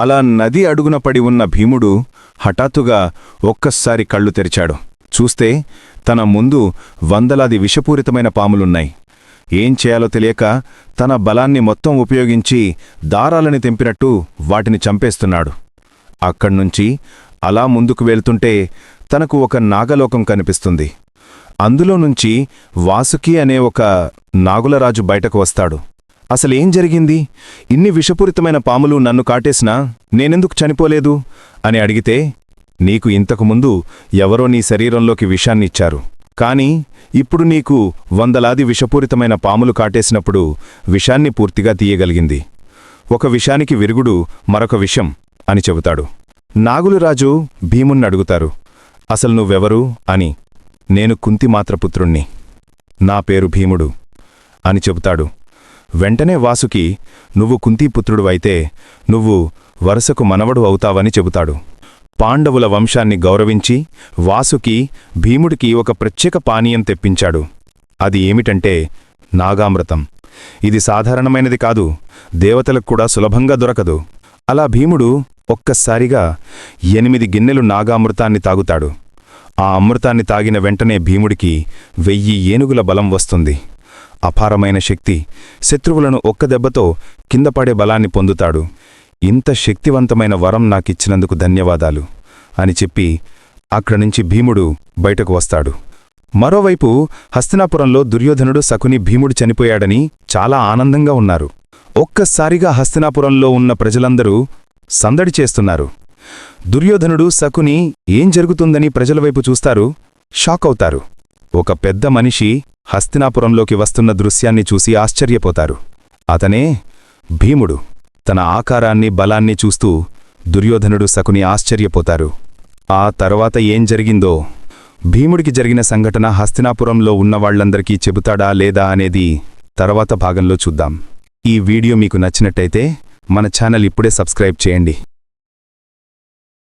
అలా నది అడుగున పడి ఉన్న భీముడు హఠాత్తుగా ఒక్కసారి కళ్ళు తెరిచాడు. చూస్తే తన ముందు వందలాది విషపూరితమైన పాములున్నాయి. ఏం చేయాలో తెలియక తన బలాన్ని మొత్తం ఉపయోగించి దారాలని తెంపినట్టు వాటిని చంపేస్తున్నాడు. అక్కడ్నుంచి అలా ముందుకు వెళ్తుంటే తనకు ఒక నాగలోకం కనిపిస్తుంది. అందులో నుంచి వాసుకి అనే ఒక నాగులరాజు బయటకు వస్తాడు. అసలేం జరిగింది? ఇన్ని విషపూరితమైన పాములు నన్ను కాటేసినా నేనెందుకు చనిపోలేదు? అని అడిగితే నీకు ఇంతకుముందు ఎవరో నీ శరీరంలోకి విషాన్నిచ్చారు. కాని ఇప్పుడు నీకు వందలాది విషపూరితమైన పాములు కాటేసినప్పుడు విషాన్ని పూర్తిగా తీయగలిగింది. ఒక విషానికి విరుగుడు మరొక విషం అని చెబుతాడు. నాగులురాజు భీమున్నడుగుతారు అసలు నువ్వెవరు? అని. నేను కుంతిమాత్రపుత్రుణ్ణి. నా పేరు భీముడు అని చెబుతాడు. వెంటనే వాసుకి నువ్వు కుంతీపుత్రుడు అయితే నువ్వు వరుసకు మనవడు అవుతావని చెబుతాడు. పాండవుల వంశాన్ని గౌరవించి వాసుకి భీముడికి ఒక ప్రత్యేక పానీయం తెప్పించాడు. అది ఏమిటంటే నాగామృతం. ఇది సాధారణమైనది కాదు దేవతలకు కూడా సులభంగా దొరకదు. అలా భీముడు ఒక్కసారిగా ఎనిమిది గిన్నెలు నాగామృతాన్ని తాగుతాడు. ఆ అమృతాన్ని తాగిన వెంటనే భీముడికి వెయ్యి ఏనుగుల బలం వస్తుంది. అపారమైన శక్తి శత్రువులను ఒక్క దెబ్బతో కిందపడే బలాన్ని పొందుతాడు. ఇంత శక్తివంతమైన వరం నాకిచ్చినందుకు ధన్యవాదాలు అని చెప్పి అక్కడ్నుంచి భీముడు బయటకు వస్తాడు. మరోవైపు హస్తినాపురంలో దుర్యోధనుడు శకుని భీముడు చనిపోయాడని చాలా ఆనందంగా ఉన్నారు. ఒక్కసారిగా హస్తినాపురంలో ఉన్న ప్రజలందరూ సందడి చేస్తున్నారు. దుర్యోధనుడు శకుని ఏం జరుగుతుందని ప్రజల వైపు చూస్తారు షాక్ అవుతారు. ఒక పెద్ద మనిషి హస్తినాపురంలోకి వస్తున్న దృశ్యాన్ని చూసి ఆశ్చర్యపోతారు. అతనే భీముడు. తన ఆకారాన్ని బలాన్ని చూస్తూ దుర్యోధనుడు శకుని ఆశ్చర్యపోతారు. ఆ తర్వాత ఏం జరిగిందో? భీముడికి జరిగిన సంఘటన హస్తినాపురంలో ఉన్నవాళ్ళందరికీ చెబుతాడా లేదా అనేది తర్వాత భాగంలో చూద్దాం. ఈ వీడియో మీకు నచ్చినట్టయితే మన ఛానల్ ఇప్పుడే సబ్స్క్రైబ్ చేయండి.